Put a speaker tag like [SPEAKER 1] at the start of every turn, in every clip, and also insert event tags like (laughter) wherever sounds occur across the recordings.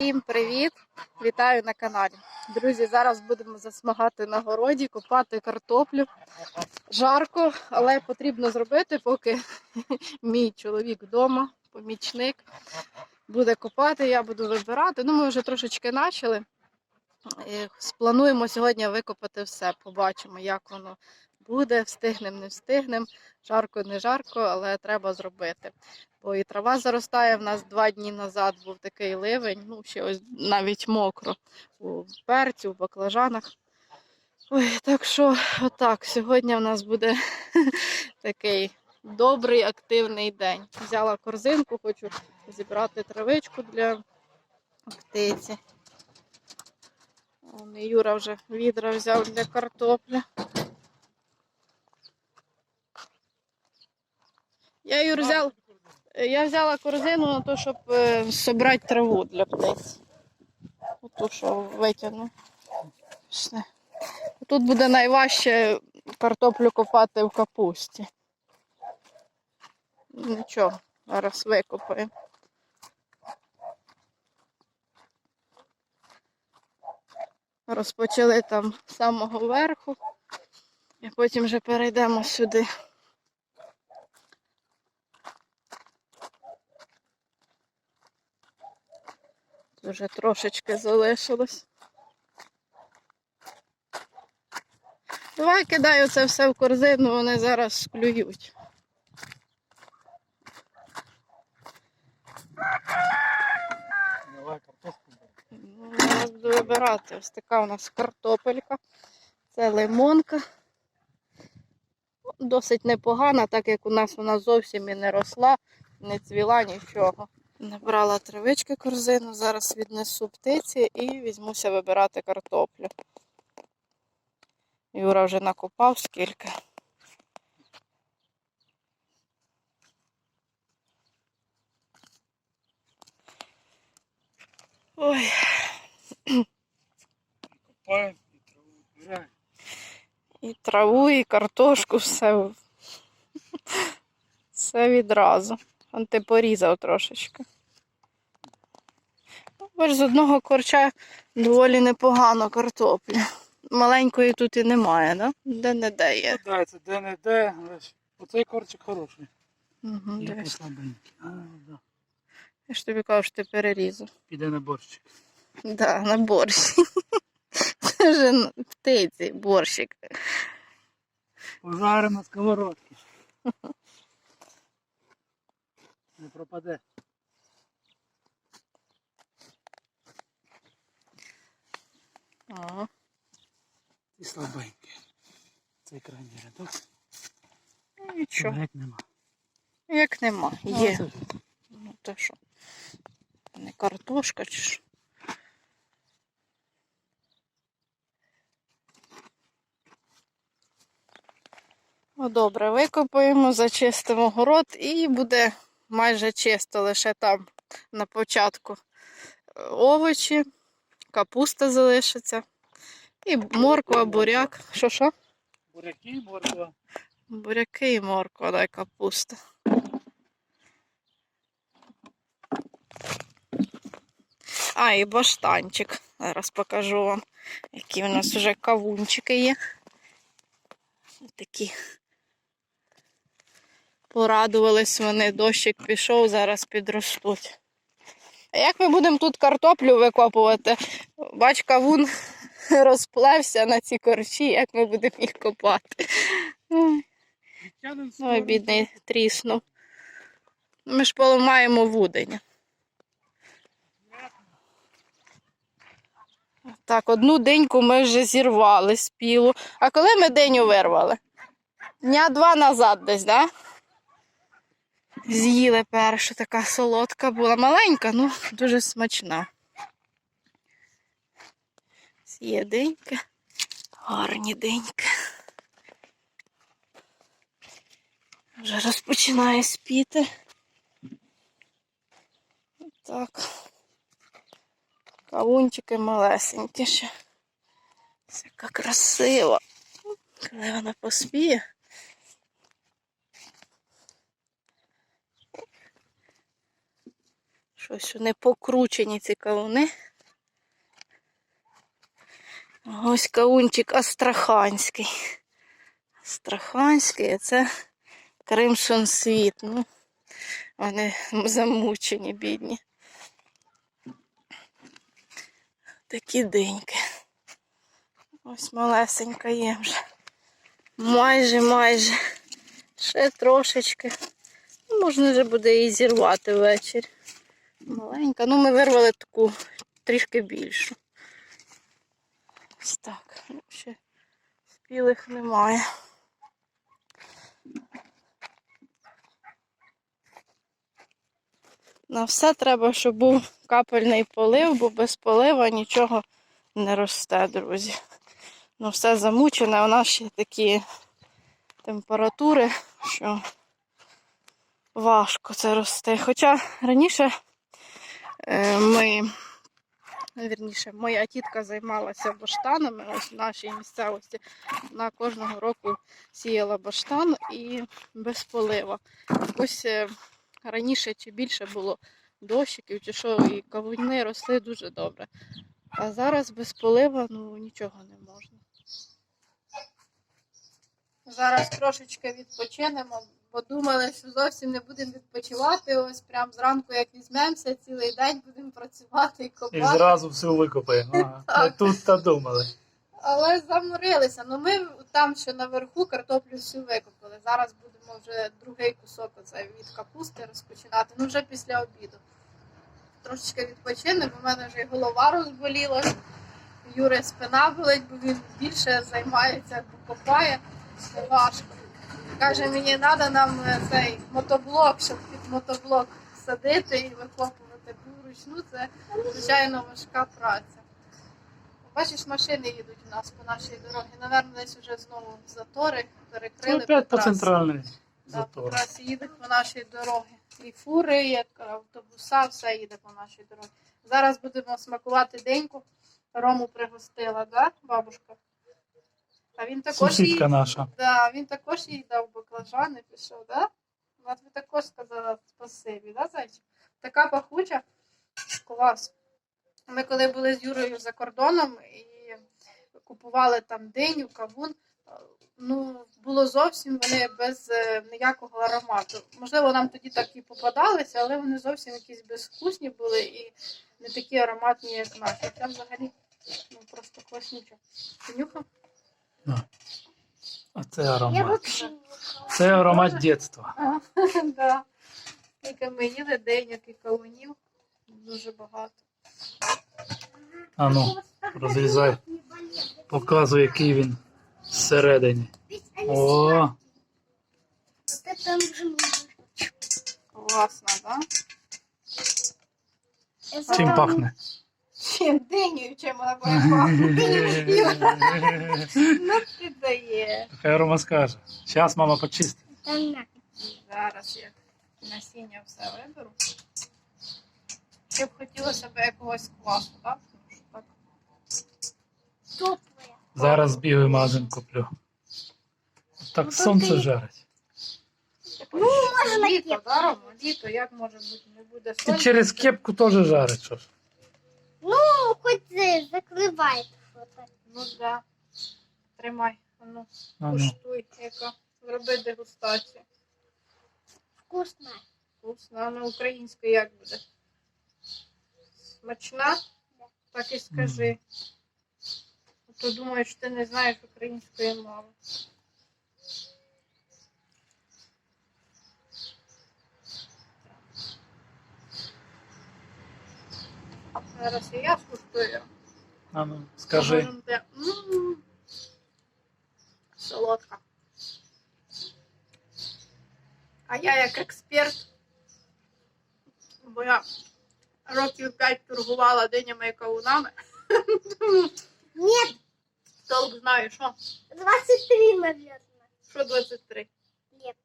[SPEAKER 1] Всім привіт! Вітаю на каналі. Друзі, зараз будемо засмагати на городі, копати картоплю. Жарко, але потрібно зробити, поки (laughs) мій чоловік вдома, помічник, буде копати, я буду вибирати. Ну, ми вже трошечки почали. Сплануємо сьогодні викопати все. Побачимо, як воно буде, встигнемо, не встигнемо. Жарко, не жарко, але треба зробити. Бо і трава заростає. В нас два дні назад був такий ливень, ну ще ось навіть мокро у перцю, у баклажанах. Ой, так що, отак, сьогодні в нас буде (laughs) такий добрий, активний день. Взяла корзинку, хочу зібрати травичку для птиці. Он, і Юра вже відра взяв для картоплі. Я Юр взяв, я взяла корзину на те, щоб е, зібрати траву для птиць. Оту, що витягну. Тут буде найважче картоплю копати в капусті. Нічого, зараз викопаємо. Розпочали там з самого верху, і потім вже перейдемо сюди. Вже трошечки залишилось. Давай кидаю це все в корзину, вони зараз клюють.
[SPEAKER 2] Давай картошку.
[SPEAKER 1] Ну, буду вибирати. Ось така у нас картопелька. Це лимонка. Досить непогана, так як у нас вона зовсім і не росла, не цвіла нічого. Набрала травички корзину, зараз віднесу птиці і візьмуся вибирати картоплю. Юра вже накопав скільки. Ой,
[SPEAKER 2] Копаємо і траву
[SPEAKER 1] і траву, і картошку, все. (laughs) Все відразу. Он ти порізав трошечки. Ну, Бач, з одного корча доволі непогано картоплі. Маленької тут і немає, да? Де не де є.
[SPEAKER 2] Да, це де не де, оцей корчик хороший.
[SPEAKER 1] Угу, дивись.
[SPEAKER 2] послабенький. А, да.
[SPEAKER 1] Я ж тобі кажу, що ти перерізав.
[SPEAKER 2] Піде на борщик.
[SPEAKER 1] Да, на борщ. (laughs) Це вже на птиці, борщик.
[SPEAKER 2] Пожаримо. Не (laughs) пропаде.
[SPEAKER 1] Ага.
[SPEAKER 2] І слабенький. Цей крайній рядок.
[SPEAKER 1] Ну, Нічого.
[SPEAKER 2] Геть нема.
[SPEAKER 1] Як нема.
[SPEAKER 2] Ну,
[SPEAKER 1] Є.
[SPEAKER 2] це
[SPEAKER 1] Ну, то що? Не картошка чи що? Ну, добре, викопаємо, зачистимо город і буде майже чисто лише там на початку овочі, капуста залишиться. І морква, буряк. Що що?
[SPEAKER 2] Буряки, і морква.
[SPEAKER 1] Буряки і морква, дай капуста. А, і баштанчик. Зараз покажу вам, які в нас вже кавунчики є. Ось Такі. Порадувались вони, дощик пішов, зараз підростуть. А як ми будемо тут картоплю викопувати? Бач, кавун (laughs) розплевся на ці корчі, як ми будемо їх копати. Ой. Бідний тріснув. Ми ж поламаємо вудень. Так, одну деньку ми вже зірвали з пілу. А коли ми деню вирвали? Дня два назад десь, так? Да? З'їли першу, така солодка була. Маленька, ну дуже смачна. Є деньки. Гарні деньки. Вже розпочинає спіти. Так. Кавунчики малесенькі ще. Це яка красива. Коли вона поспіє. Щось не покручені ці кавуни. Ось кавунчик астраханський. Астраханський, а це Кримшон світ. Ну, вони замучені, бідні. Такі деньки. Ось малесенька є вже. Майже, майже. Ще трошечки. Можна вже буде її зірвати ввечері. Маленька. Ну, ми вирвали таку трішки більшу. Ось так. Ну, Ще спілих немає. На все треба, щоб був капельний полив, бо без полива нічого не росте, друзі. Ну, все замучене, у нас ще такі температури, що важко це рости. Хоча раніше ми, вірніше, моя тітка займалася баштанами ось в нашій місцевості. Вона кожного року сіяла баштан і без полива. Ось е, раніше чи більше було дощиків, чи що, і кавуни росли дуже добре. А зараз без полива ну, нічого не можна. Зараз трошечки відпочинемо, бо думали, що зовсім не будемо відпочивати. Ось прям зранку, як візьмемося, цілий день будемо працювати і
[SPEAKER 2] І зразу всю викопаємо. Ага. (laughs) Тут та думали.
[SPEAKER 1] Але заморилися. Ну ми там ще наверху картоплю всю викопали. Зараз будемо вже другий кусок оцей від капусти розпочинати. Ну вже після обіду. Трошечки відпочинемо, бо в мене вже й голова розболіла. Юри спина болить, бо він більше займається, бо копає. Важко. Каже, мені треба нам е, цей мотоблок, щоб під мотоблок садити і викопувати. Вручну це звичайно важка праця. Бачиш, машини їдуть у нас по нашій дорозі. Наверно, десь вже знову затори перекрили.
[SPEAKER 2] Ну, опять по
[SPEAKER 1] трасі.
[SPEAKER 2] центральній
[SPEAKER 1] по
[SPEAKER 2] затор.
[SPEAKER 1] трасі їдуть по нашій дорозі. І фури, як автобуса, все їде по нашій дорозі. Зараз будемо смакувати деньку. Рому пригостила, да, бабушка? А він також їй,
[SPEAKER 2] наша.
[SPEAKER 1] да, він також їй дав баклажани, пішов, да? От ви також сказала спасибі, да, зайчик? Така пахуча. Клас. Ми коли були з Юрою за кордоном і купували там диню, кавун, ну, було зовсім вони без е, ніякого аромату. Можливо, нам тоді так і попадалися, але вони зовсім якісь безвкусні були і не такі ароматні, як наші. Це взагалі ну, просто класнюче. Понюхав?
[SPEAKER 2] А це аромат.
[SPEAKER 3] вообще не украла.
[SPEAKER 2] Це аромат дитинства. (laughs)
[SPEAKER 1] Да. Тільки ми їли деякі кавунів, дуже багато.
[SPEAKER 2] А ну, розрізай. Показує, який він всередині. О.
[SPEAKER 1] Класно, да?
[SPEAKER 2] Чим пахне?
[SPEAKER 1] Чим диню, чим вона пахне. (laughs) Ну ти даєш.
[SPEAKER 2] Хай Рома скаже. Зараз мама почистить.
[SPEAKER 3] на.
[SPEAKER 1] Зараз я насіння все виберу. Ще б хотілося б якогось квасу, так? Так.
[SPEAKER 2] Зараз бігаю в магазин куплю. Так
[SPEAKER 1] Ну,
[SPEAKER 2] сонце
[SPEAKER 1] тоді-
[SPEAKER 2] жарить.
[SPEAKER 1] Ну,
[SPEAKER 3] можна
[SPEAKER 1] літо,
[SPEAKER 3] кепку.
[SPEAKER 1] да, Літо, як може бути, не буде
[SPEAKER 2] І
[SPEAKER 1] сонця?
[SPEAKER 2] через кепку теж жарить. Що ж.
[SPEAKER 3] Ну, э, закрывает.
[SPEAKER 1] Ну да. Тримай, ну,
[SPEAKER 2] А ну.
[SPEAKER 1] куштуй, яка. Зроби дегустацію.
[SPEAKER 3] Вкусно.
[SPEAKER 1] Вкусно, а на українською як буде? Смачна? Так і скажи. А То думаєш, ти не знаєш української мови. Зараз і я скуштую.
[SPEAKER 2] А ну, скажи.
[SPEAKER 1] Солодка. А я як експерт, бо я років 5 торгувала динями і кавунами.
[SPEAKER 3] Нет,
[SPEAKER 1] Толк знаю, що?
[SPEAKER 3] 23, наверное.
[SPEAKER 1] Що 23?
[SPEAKER 3] Нет.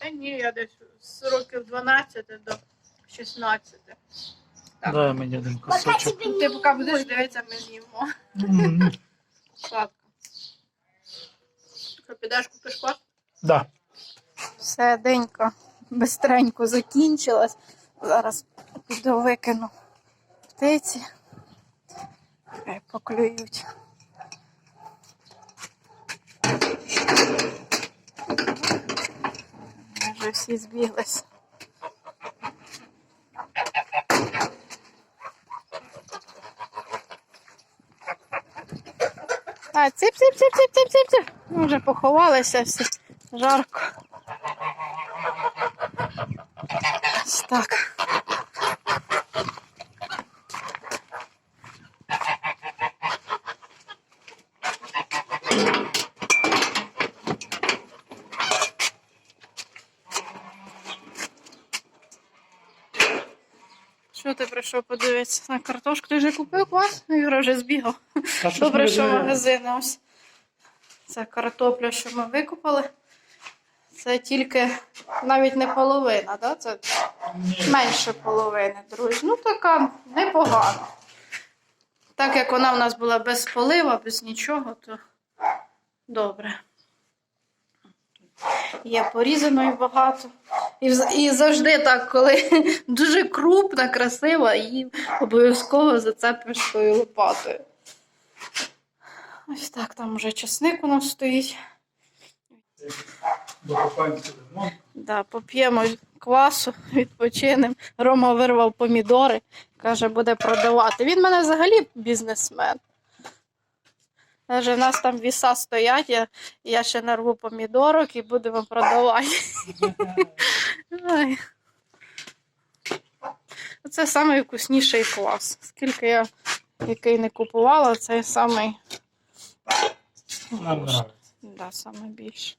[SPEAKER 1] Та ні, я десь з років 12 до 16. Так.
[SPEAKER 2] Дай мені один
[SPEAKER 3] Пока
[SPEAKER 2] кусочок.
[SPEAKER 1] Ти поки будеш дивитися, ми з'їмо.
[SPEAKER 2] М,
[SPEAKER 1] Сладко. Що, підеш купиш квас?
[SPEAKER 2] Да.
[SPEAKER 1] Все, денька бистренько закінчилась. Зараз піду викину птиці. Хай поклюють. Вже всі збіглись. А, цип, цип, цип, цип, цип, цип, цип. Ну, вже поховалися всі. Жарко. Так. Що ти прийшов подивитися на картошку? Ти вже купив квас? Ну, Юра вже збігав.
[SPEAKER 2] Та що
[SPEAKER 1] Добре, що магазини ось. Це картопля, що ми викупали. Це тільки навіть не половина, да? це менше половини, друзі. Ну, така непогана. Так як вона в нас була без полива, без нічого, то добре. Є порізаної багато. І, і завжди так, коли (laughs) дуже крупна, красива, її обов'язково зацепиш тою лопатою. Ось так, там вже чесник у нас стоїть. Да, поп'ємо квасу, відпочинемо. Рома вирвав помідори, каже, буде продавати. Він мене взагалі бізнесмен. Каже, у нас там віса стоять, я, я ще нарву помідорок і будемо продавати. Це найвкусніший квас. Скільки я який не купувала, це самий,
[SPEAKER 2] Нам нравится.
[SPEAKER 1] да, саме більший.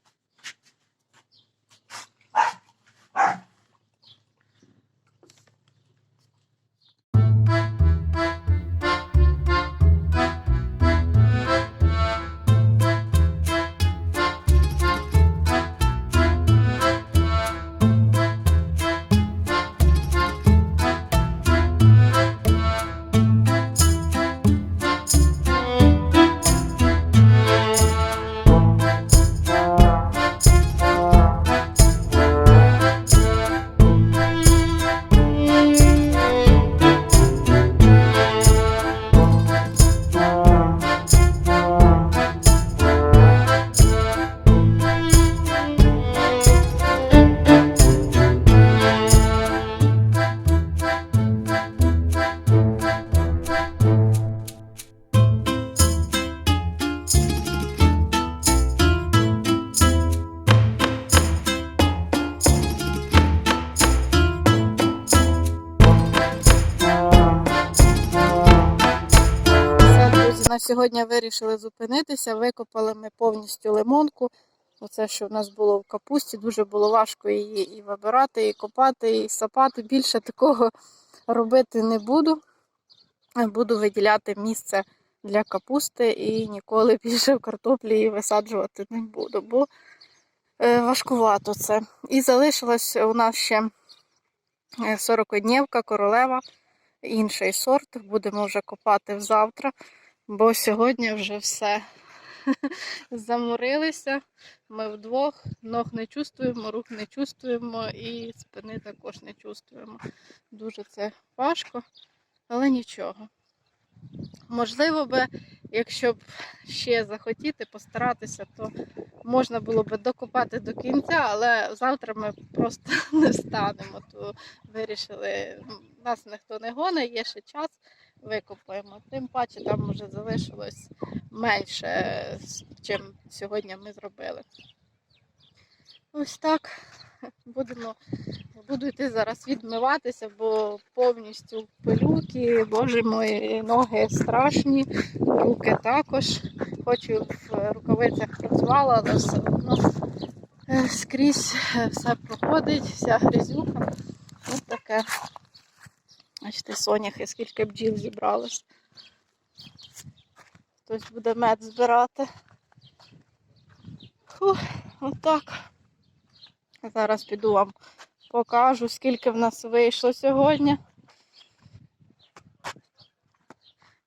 [SPEAKER 1] Сьогодні вирішили зупинитися. Викопали ми повністю лимонку. Оце, що в нас було в капусті, дуже було важко її і вибирати, і копати, і сапати. Більше такого (laughs) робити не буду. Буду виділяти місце для капусти і ніколи (laughs) більше в картоплі її висаджувати не буду, бо е, важкувато це. І залишилось у нас ще 40-днівка королева інший сорт. Будемо вже копати завтра, бо сьогодні вже все (laughs) заморилися. Ми вдвох ног не чувствуємо, рук не чувствуємо і спини також не чувствуємо. Дуже це важко, але нічого. Можливо би, якщо б ще захотіти постаратися, то можна було би докопати до кінця, але завтра ми просто (laughs) не встанемо. То вирішили, нас ніхто не гонить, є ще час, викопаємо. Тим паче там вже залишилось менше, чим сьогодні ми зробили. Ось так. Будемо, буду йти зараз відмиватися, бо повністю пилюки, боже мої, ноги страшні, руки також. Хочу в рукавицях працювала, але все одно е, скрізь е, все проходить, вся грязюка. Ось таке. Бачите, соняхи, скільки бджіл зібралось. Хтось буде мед збирати. Фух, отак. Зараз піду вам покажу, скільки в нас вийшло сьогодні.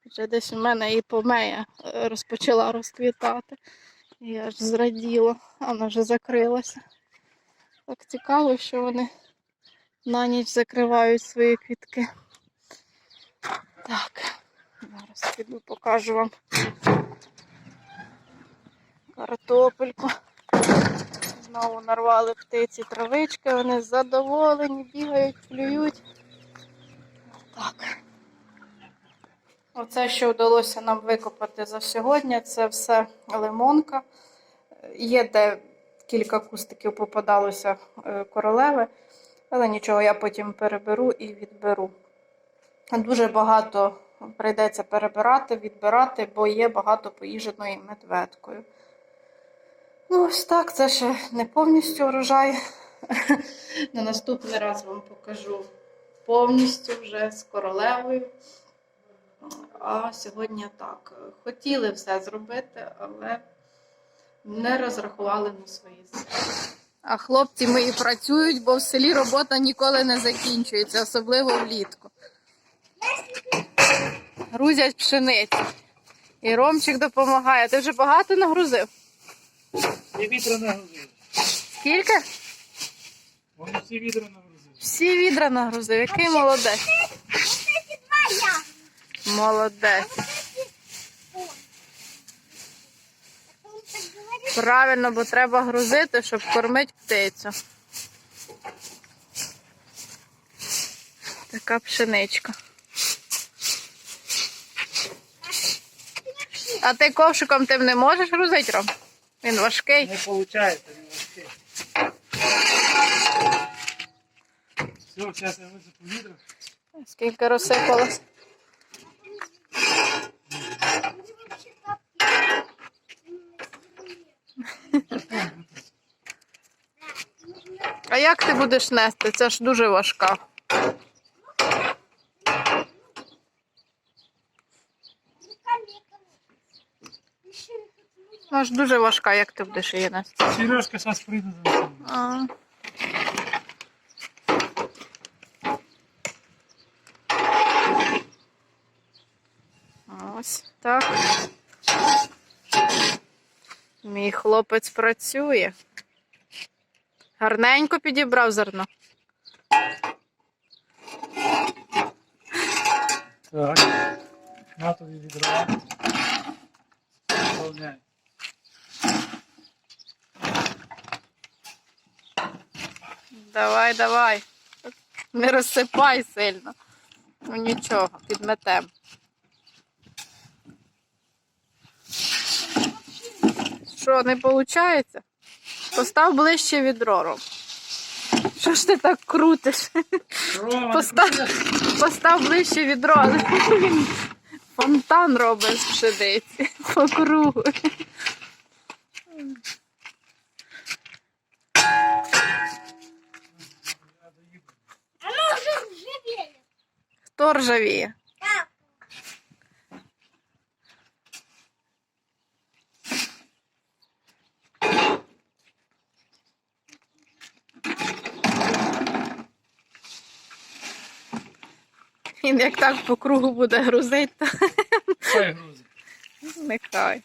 [SPEAKER 1] Вже десь у мене і помея е, розпочала розквітати. Я ж зраділа, вона вже закрилася. Так цікаво, що вони на ніч закривають свої квітки. Так, зараз піду покажу вам картопельку. Знову нарвали птиці травички, вони задоволені, бігають, клюють. Так. Оце, що вдалося нам викопати за сьогодні, це все лимонка. Є де кілька кустиків попадалося е, королеви, але нічого, я потім переберу і відберу. Дуже багато прийдеться перебирати, відбирати, бо є багато поїженої медведкою. Ну, ось так, це ще не повністю урожай. (laughs) На наступний раз вам покажу повністю вже з королевою. А сьогодні так. Хотіли все зробити, але не розрахували на свої сили. А хлопці мої працюють, бо в селі робота ніколи не закінчується, особливо влітку. Грузять пшеницю. І Ромчик допомагає. Ти вже багато нагрузив?
[SPEAKER 2] І вітра нагрузили.
[SPEAKER 1] Скільки?
[SPEAKER 2] Вони всі вітра нагрузили.
[SPEAKER 1] Всі відра нагрузив. Який молодець. Молодець. Правильно, бо треба грузити, щоб кормити птицю. Така пшеничка. А ти ковшиком тим не можеш грузити, Ром? Він важкий.
[SPEAKER 2] Не виходить, він важкий. Все, зараз я висипу вітра.
[SPEAKER 1] Скільки розсипалось. А як ти будеш нести? Це ж дуже важка. Вона ж дуже важка, як ти будеш її нести.
[SPEAKER 2] Сережка зараз прийде за мною.
[SPEAKER 1] А. Ось так. Мій хлопець працює. Гарненько підібрав зерно.
[SPEAKER 2] Так. На тобі відро. Заповняй.
[SPEAKER 1] Давай, давай. Не розсипай сильно. Ну нічого, підметем. Що, не виходить? Постав ближче відро, Ром. Що ж ти так крутиш?
[SPEAKER 2] Рома,
[SPEAKER 1] Постав, постав ближче відро, але він фонтан робить з пшениці по кругу. Хто ржавіє? Він як так по кругу буде грузити, то
[SPEAKER 2] Хай грузить. (laughs)
[SPEAKER 1] нехай.